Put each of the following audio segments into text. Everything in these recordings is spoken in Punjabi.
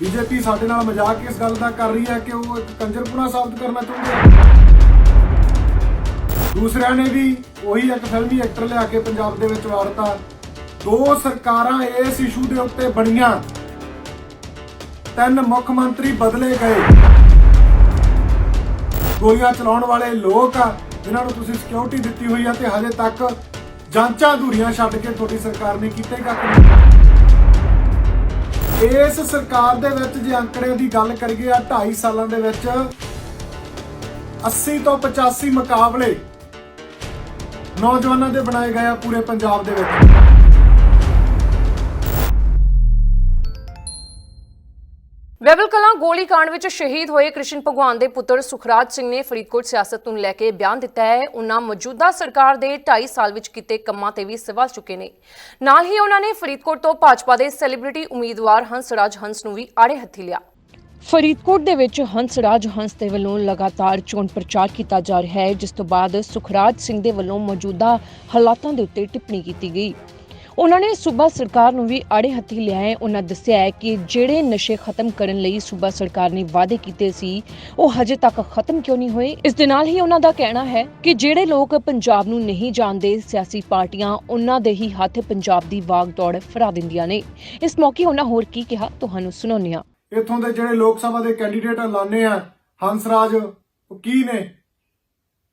ਬੀਜੇਪੀ ਸਾਡੇ ਨਾਲ ਮਜ਼ਾਕ ਇਸ ਗੱਲ ਦਾ ਕਰ ਰਹੀ ਹੈ ਕਿ ਉਹ ਇੱਕ ਕੰਜਰਪੁਣਾ ਸਾਬਤ ਕਰਨਾ ਚਾਹੁੰਦੇ ਆ ਦੂਸਰਿਆਂ ਨੇ ਵੀ ਉਹੀ ਇੱਕ ਫਿਲਮੀ ਐਕਟਰ ਲਿਆ ਕੇ ਪੰਜਾਬ ਦੇ ਵਿੱਚ ਵਾਰਤਾ। ਦੋ ਸਰਕਾਰਾਂ ਇਸ ਇਸ਼ੂ ਦੇ ਉੱਤੇ ਬਣੀਆਂ। ਤਿੰਨ ਮੁੱਖ ਮੰਤਰੀ ਬਦਲੇ ਗਏ। ਗੋਲੀਆਂ ਚਲਾਉਣ ਵਾਲੇ ਲੋਕ ਆ, ਜਿਨ੍ਹਾਂ ਨੂੰ ਤੁਸੀਂ ਸਿਕਿਉਰਿਟੀ ਦਿੱਤੀ ਹੋਈ ਆ ਤੇ ਹਜੇ ਤੱਕ ਜਾਂਚਾਂ ਅਧੂਰੀਆਂ ਛੱਡ ਕੇ ਤੁਹਾਡੀ ਸਰਕਾਰ ਨੇ ਕੀਤੇ ਕੱਖ ਨਹੀਂ। ਇਸ ਸਰਕਾਰ ਦੇ ਵਿੱਚ ਜੇ ਅੰਕੜੇ ਦੀ ਗੱਲ ਕਰੀਏ ਆ 2.5 ਸਾਲਾਂ ਦੇ ਵਿੱਚ 80 ਤੋਂ 85 ਮੁਕਾਬਲੇ ਨੌਜਵਾਨਾਂ ਦੇ ਬਣਾਏ ਗਏ ਆ ਪੂਰੇ ਪੰਜਾਬ ਦੇ ਵਿੱਚ। ਵੈਬਲ ਕਲਾਂ ਗੋਲੀकांड ਵਿੱਚ ਸ਼ਹੀਦ ਹੋਏ ਕ੍ਰਿਸ਼ਨ ਭਗਵਾਨ ਦੇ ਪੁੱਤਰ ਸੁਖਰਾਜ ਸਿੰਘ ਨੇ ਫਰੀਦਕੋਟ ਸਿਆਸਤ ਨੂੰ ਲੈ ਕੇ ਬਿਆਨ ਦਿੱਤਾ ਹੈ। ਉਹਨਾਂ ਮੌਜੂਦਾ ਸਰਕਾਰ ਦੇ 2.5 ਸਾਲ ਵਿੱਚ ਕੀਤੇ ਕੰਮਾਂ ਤੇ ਵੀ ਸਵਾਲ ਚੁੱਕੇ ਨੇ। ਨਾਲ ਹੀ ਉਹਨਾਂ ਨੇ ਫਰੀਦਕੋਟ ਤੋਂ ਭਾਜਪਾ ਦੇ ਸੈਲੀਬ੍ਰਿਟੀ ਉਮੀਦਵਾਰ ਹੰਸਰਾਜ ਹੰਸ ਨੂੰ ਵੀ ਆੜੇ ਹੱਥੀ ਲਿਆ। ਫਰੀਦਕੋਟ ਦੇ ਵਿੱਚ ਹੰਸਰਾਜ ਹੰਸ ਦੇ ਵੱਲੋਂ ਲਗਾਤਾਰ ਚੋਣ ਪ੍ਰਚਾਰ ਕੀਤਾ ਜਾ ਰਿਹਾ ਹੈ, ਜਿਸ ਤੋਂ ਬਾਅਦ ਸੁਖਰਾਜ ਸਿੰਘ ਦੇ ਵੱਲੋਂ ਮੌਜੂਦਾ ਹਾਲਾਤਾਂ ਦੇ ਉੱਤੇ ਟਿੱਪਣੀ ਕੀਤੀ ਗਈ। ਉਹਨਾਂ ਨੇ ਸੂਬਾ ਸਰਕਾਰ ਨੂੰ ਵੀ ਆੜੇ ਹੱਥੀ ਲਿਆ ਹੈ ਉਹਨਾਂ ਦੱਸਿਆ ਹੈ ਕਿ ਜਿਹੜੇ ਨਸ਼ੇ ਖਤਮ ਕਰਨ ਲਈ ਸੂਬਾ ਸਰਕਾਰ ਨੇ ਵਾਅਦੇ ਕੀਤੇ ਸੀ, ਉਹ ਹਜੇ ਤੱਕ ਖਤਮ ਕਿਉਂ ਨਹੀਂ ਹੋਏ? ਇਸ ਦੇ ਨਾਲ ਹੀ ਉਹਨਾਂ ਦਾ ਕਹਿਣਾ ਹੈ ਕਿ ਜਿਹੜੇ ਲੋਕ ਪੰਜਾਬ ਨੂੰ ਨਹੀਂ ਜਾਣਦੇ, ਸਿਆਸੀ ਪਾਰਟੀਆਂ ਉਹਨਾਂ ਦੇ ਹੀ ਹੱਥ ਪੰਜਾਬ ਦੀ ਵਾਗ ਦੌੜ ਫਰਾ ਦਿੰਦੀਆਂ ਨੇ। ਇਸ ਮੌਕੇ ਉਹਨਾਂ ਹੋਰ ਕੀ ਕਿਹਾ, ਤੁਹਾਨੂੰ ਸੁਣਾਉਂਦੇ ਹਾਂ। ਇੱਥੋਂ ਦੇ ਜਿਹੜੇ ਲੋਕ ਸਭਾ ਦੇ ਕੈਂਡੀਡੇਟ ਐਲਾਨੇ ਆ, ਹੰਸਰਾਜ, ਉਹ ਕੀ ਨੇ?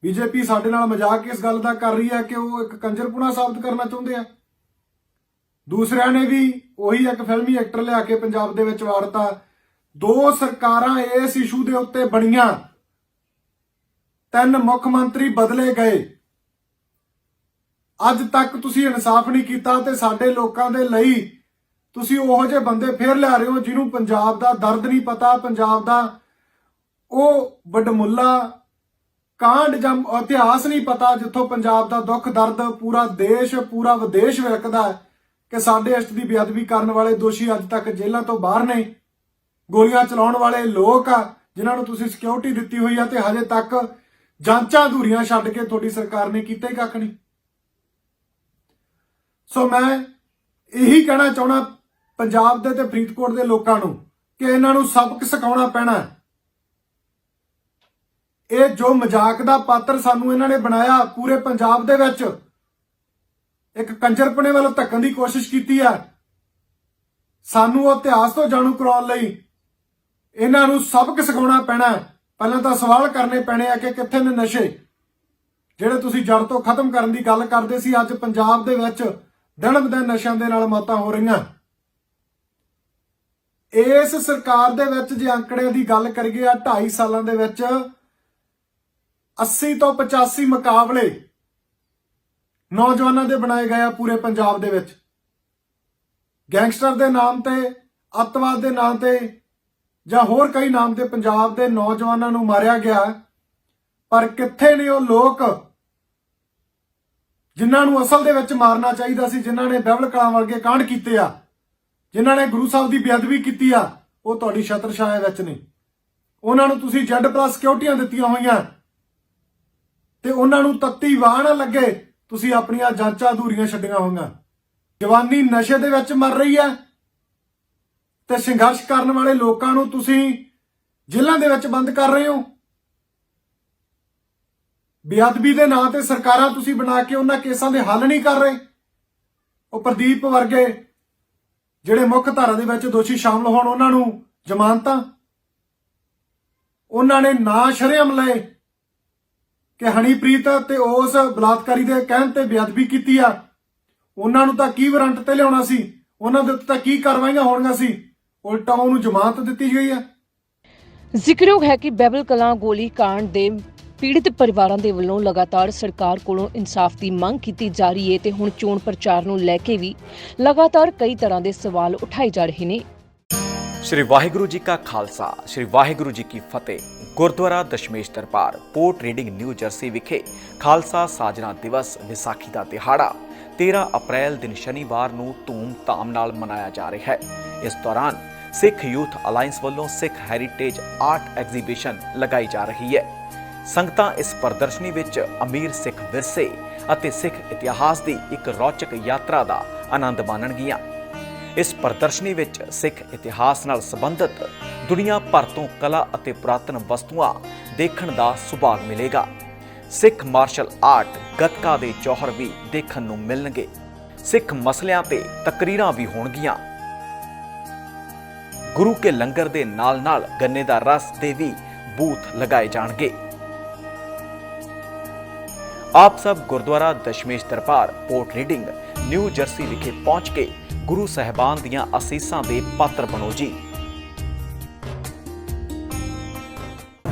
ਬੀਜੇਪੀ ਸਾਡੇ ਨਾਲ ਮਜ਼ਾਕ ਇਸ ਗੱਲ ਦਾ ਕਰ ਰਹੀ ਹੈ ਕਿ ਉਹ ਇੱਕ ਕੰਜਰਪੁਣਾ ਸਾਬਤ ਕਰਨਾ ਚਾਹੁੰਦੇ ਆ। ਦੂਸਰਿਆਂ ਨੇ ਵੀ ਉਹੀ ਇੱਕ ਫਿਲਮੀ ਐਕਟਰ ਲਿਆ ਕੇ ਪੰਜਾਬ ਦੇ ਵਿੱਚ ਵਾਰਤਾ ਦੋ ਸਰਕਾਰਾਂ ਇਸ ਇਸ਼ੂ ਦੇ ਉੱਤੇ ਬਣੀਆਂ। ਤਿੰਨ ਮੁੱਖ ਮੰਤਰੀ ਬਦਲੇ ਗਏ। ਅੱਜ ਤੱਕ ਤੁਸੀਂ ਇਨਸਾਫ ਨਹੀਂ ਕੀਤਾ ਤੇ ਸਾਡੇ ਲੋਕਾਂ ਦੇ ਲਈ ਤੁਸੀਂ ਉਹੋ ਜਿਹੇ ਬੰਦੇ ਫੇਰ ਲਿਆ ਰਹੇ ਹੋ ਜਿਹਨੂੰ ਪੰਜਾਬ ਦਾ ਦਰਦ ਨਹੀਂ ਪਤਾ, ਪੰਜਾਬ ਦਾ ਉਹ ਵਡਮੁੱਲਾ ਕਾਂਡ ਜਾਂ ਇਤਿਹਾਸ ਨਹੀਂ ਪਤਾ ਜਿੱਥੋਂ ਪੰਜਾਬ ਦਾ ਦੁੱਖ, ਦਰਦ ਪੂਰਾ ਦੇਸ਼, ਪੂਰਾ ਵਿਦੇਸ਼ ਵਿਲਕਦਾ ਹੈ। ਕਿ ਸਾਡੇ ਇਸ਼ਟ ਦੀ ਬੇਅਦਬੀ ਕਰਨ ਵਾਲੇ ਦੋਸ਼ੀ ਅੱਜ ਤੱਕ ਜੇਲ੍ਹਾਂ ਤੋਂ ਬਾਹਰ ਨੇ। ਗੋਲੀਆਂ ਚਲਾਉਣ ਵਾਲੇ ਲੋਕ ਆ, ਜਿਨ੍ਹਾਂ ਨੂੰ ਤੁਸੀਂ ਸਿਕਿਉਰਿਟੀ ਦਿੱਤੀ ਹੋਈ ਆ ਤੇ ਹਜੇ ਤੱਕ ਜਾਂਚਾਂ ਅਧੂਰੀਆਂ ਛੱਡ ਕੇ ਤੁਹਾਡੀ ਸਰਕਾਰ ਨੇ ਕੀਤੇ ਕੱਖ ਨਹੀਂ। ਸੋ ਮੈਂ ਇਹੀ ਕਹਿਣਾ ਚਾਹਣਾ ਪੰਜਾਬ ਦੇ ਤੇ ਫਰੀਦਕੋਟ ਦੇ ਲੋਕਾਂ ਨੂੰ ਕਿ ਇਹਨਾਂ ਨੂੰ ਸਬਕ ਸਿਖਾਉਣਾ ਪੈਣਾ ਇਹ ਜੋ ਮਜ਼ਾਕ ਦਾ ਪਾਤਰ ਸਾਨੂੰ ਇਹਨਾਂ ਨੇ ਬਣਾਇਆ ਪੂਰੇ ਪੰਜਾਬ ਦੇ ਵਿੱਚ ਇੱਕ ਕੰਜਰਪਣੇ ਵੱਲ ਧੱਕਣ ਦੀ ਕੋਸ਼ਿਸ਼ ਕੀਤੀ ਹੈ। ਸਾਨੂੰ ਉਹ ਇਤਿਹਾਸ ਤੋਂ ਜਾਣੂ ਕਰਾਉਣ ਲਈ ਇਹਨਾਂ ਨੂੰ ਸਬਕ ਸਿਖਾਉਣਾ ਪੈਣਾ ਪਹਿਲਾਂ ਤਾਂ ਸਵਾਲ ਕਰਨੇ ਪੈਣੇ ਆ ਕਿ ਕਿੱਥੇ ਨੇ ਨਸ਼ੇ? ਜਿਹੜੇ ਤੁਸੀਂ ਜੜ ਤੋਂ ਖਤਮ ਕਰਨ ਦੀ ਗੱਲ ਕਰਦੇ ਸੀ, ਅੱਜ ਪੰਜਾਬ ਦੇ ਵਿੱਚ ਦਿਨ ਬਦਿਨ ਨਸ਼ਿਆਂ ਦੇ ਨਾਲ ਮੌਤਾਂ ਹੋ ਰਹੀਆਂ। ਇਸ ਸਰਕਾਰ ਦੇ ਵਿੱਚ ਜੇ ਅੰਕੜਿਆਂ ਦੀ ਗੱਲ ਕਰੀਏ ਆ 2.5 ਸਾਲਾਂ ਦੇ ਵਿੱਚ 80 ਤੋਂ 85 ਮੁਕਾਬਲੇ ਨੌਜਵਾਨਾਂ ਦੇ ਬਣਾਏ ਗਏ ਆ ਪੂਰੇ ਪੰਜਾਬ ਦੇ ਵਿੱਚ। ਗੈਂਗਸਟਰ ਦੇ ਨਾਮ ਤੇ, ਅੱਤਵਾਦ ਦੇ ਨਾਮ ਤੇ ਜਾਂ ਹੋਰ ਕਈ ਨਾਮ ਤੇ ਪੰਜਾਬ ਦੇ ਨੌਜਵਾਨਾਂ ਨੂੰ ਮਾਰਿਆ ਗਿਆ। ਪਰ ਕਿੱਥੇ ਨੇ ਉਹ ਲੋਕ ਜਿਨ੍ਹਾਂ ਨੂੰ ਅਸਲ ਦੇ ਵਿੱਚ ਮਾਰਨਾ ਚਾਹੀਦਾ ਸੀ, ਜਿਨ੍ਹਾਂ ਨੇ ਬਹਿਬਲ ਕਲਾਂ ਵਰਗੇ ਕਾਂਡ ਕੀਤੇ ਆ, ਜਿਨ੍ਹਾਂ ਨੇ ਗੁਰੂ ਸਾਹਿਬ ਦੀ ਬੇਅਦਬੀ ਕੀਤੀ ਆ, ਉਹ ਤੁਹਾਡੀ ਛਤਰ ਛਾਇਆ ਵਿੱਚ ਨੇ। ਉਹਨਾਂ ਨੂੰ ਤੁਸੀਂ ਜੈਡ ਪਲੱਸ ਸਿਕਿਉਰਟੀਆਂ ਦਿੱਤੀਆਂ ਹੋਈਆਂ ਤੇ ਉਹਨਾਂ ਨੂੰ ਤੱਤੀ ਵਾਹ ਨਾ ਲੱਗੇ। ਤੁਸੀਂ ਆਪਣੀਆਂ ਜਾਂਚਾਂ ਅਧੂਰੀਆਂ ਛੱਡੀਆਂ ਹੋਈਆਂ। ਜਵਾਨੀ ਨਸ਼ੇ ਦੇ ਵਿੱਚ ਮਰ ਰਹੀ ਹੈ ਤੇ ਸੰਘਰਸ਼ ਕਰਨ ਵਾਲੇ ਲੋਕਾਂ ਨੂੰ ਤੁਸੀਂ ਜੇਲ੍ਹਾਂ ਦੇ ਵਿੱਚ ਬੰਦ ਕਰ ਰਹੇ ਹੋ। ਬੇਅਦਬੀ ਦੇ ਨਾਂ ਤੇ ਸਰਕਾਰਾਂ ਤੁਸੀਂ ਬਣਾ ਕੇ ਉਹਨਾਂ ਕੇਸਾਂ ਦੇ ਹੱਲ ਨਹੀਂ ਕਰ ਰਹੇ। ਉਹ ਪ੍ਰਦੀਪ ਵਰਗੇ ਜਿਹੜੇ ਮੁੱਖ ਧਾਰਾ ਦੇ ਵਿੱਚ ਦੋਸ਼ੀ ਸ਼ਾਮਲ ਹੋਣ, ਉਹਨਾਂ ਨੂੰ ਜ਼ਮਾਨਤਾਂ। ਉਹਨਾਂ ਨੇ ਨਾ ਸ਼ਰਮ ਲਏ। ਕਿ ਹਨੀਪ੍ਰੀਤ ਤੇ ਉਸ ਬਲਾਤਕਾਰੀ ਦੇ ਕਹਿਣ ਤੇ ਬੇਅਦਬੀ ਕੀਤੀ ਆ। ਉਹਨਾਂ ਨੂੰ ਤਾਂ ਕੀ ਵਾਰੰਟ ਤੇ ਲਿਆਉਣਾ ਸੀ? ਉਹਨਾਂ ਦੇ ਉੱਤੇ ਤਾਂ ਕੀ ਕਾਰਵਾਈਆਂ ਹੋਣੀਆਂ ਸੀ? ਉਲਟਾ ਉਹਨੂੰ ਜ਼ਮਾਨਤ ਦਿੱਤੀ ਗਈ ਆ। ਜ਼ਿਕਰਯੋਗ ਹੈ ਕਿ ਬੈਬਲ ਕਲਾਂ ਗੋਲੀ ਕਾਂਡ ਦੇ ਪੀੜਿਤ ਪਰਿਵਾਰਾਂ ਦੇ ਵੱਲੋਂ ਲਗਾਤਾਰ ਸਰਕਾਰ ਕੋਲੋਂ ਇਨਸਾਫ ਦੀ ਮੰਗ ਕੀਤੀ ਜਾ ਰਹੀ ਹੈ ਤੇ ਹੁਣ ਚੋਣ ਪ੍ਰਚਾਰ ਨੂੰ ਲੈ ਕੇ ਵੀ ਲਗਾਤਾਰ ਕਈ ਤਰ੍ਹਾਂ ਦੇ ਸਵਾਲ ਉਠਾਏ ਜਾ ਰਹੇ ਨੇ। ਸ਼੍ਰੀ ਵਾਹਿਗੁਰੂ ਜੀ ਕਾ ਖਾਲਸਾ ਸ਼੍ਰੀ ਵਾਹਿਗੁਰੂ ਜੀ ਕੀ ਫਤਿਹ। Gurdwara Dashmesh Darbar, Port Reading New Jersey ਵਿਖੇ ਖਾਲਸਾ ਸਾਜਨਾ ਦਿਵਸ ਵਿਸਾਖੀ ਦਾ ਦਿਹਾੜਾ 13 ਅਪ੍ਰੈਲ ਦਿਨ ਸ਼ਨੀਵਾਰ ਨੂੰ ਧੂਮ-ਧਾਮ ਨਾਲ ਮਨਾਇਆ ਜਾ ਰਿਹਾ ਹੈ। ਇਸ ਦੌਰਾਨ ਸਿੱਖ ਯੂਥ ਅਲਾਈਅੰਸ ਵੱਲੋਂ ਸਿੱਖ ਹੈਰੀਟੇਜ ਆਰਟ ਐਗਜ਼ੀਬਿਸ਼ਨ ਲਗਾਈ ਜਾ ਰਹੀ ਹੈ। ਸੰਗਤਾਂ ਇਸ ਪ੍ਰਦਰਸ਼ਨੀ ਵਿੱਚ ਅਮੀਰ ਸਿੱਖ ਵਿਰਸੇ ਅਤੇ ਸਿੱਖ ਇਤਿਹਾਸ ਦੀ ਇੱਕ ਰੌਚਕ ਯਾਤਰਾ ਦਾ ਆਨੰਦ ਮਾਣਨਗੀਆਂ। ਇਸ ਪ੍ਰਦਰਸ਼ਨੀ ਵਿੱਚ ਸਿੱਖ ਇਤਿਹਾਸ ਨਾਲ ਸੰਬੰਧਿਤ ਦੁਨੀਆ ਭਰ ਤੋਂ ਕਲਾ ਅਤੇ ਪੁਰਾਤਨ ਵਸਤੂਆਂ ਦੇਖਣ ਦਾ ਸੁਭਾਗ ਮਿਲੇਗਾ। ਸਿੱਖ ਮਾਰਸ਼ਲ ਆਰਟ ਗੱਤਕਾ ਦੇ ਜੌਹਰ ਵੀ ਦੇਖਣ ਨੂੰ ਮਿਲਣਗੇ। ਸਿੱਖ ਮਸਲਿਆਂ ਤੇ ਤਕਰੀਰਾਂ ਵੀ ਹੋਣਗੀਆਂ। ਗੁਰੂ ਕੇ ਲੰਗਰ ਦੇ ਨਾਲ-ਨਾਲ ਗੰਨੇ ਦਾ ਰਸ ਦੇ ਵੀ ਬੂਥ ਲਗਾਏ ਜਾਣਗੇ। ਆਪ ਸਭ Gurdwara Dashmesh Darbar Port Reading New Jersey ਵਿਖੇ ਪਹੁੰਚ ਕੇ ਗੁਰੂ ਸਹਿਬਾਨ ਦੀਆਂ ਅਸੀਸਾਂ ਦੇ ਪਾਤਰ ਬਣੋ ਜੀ।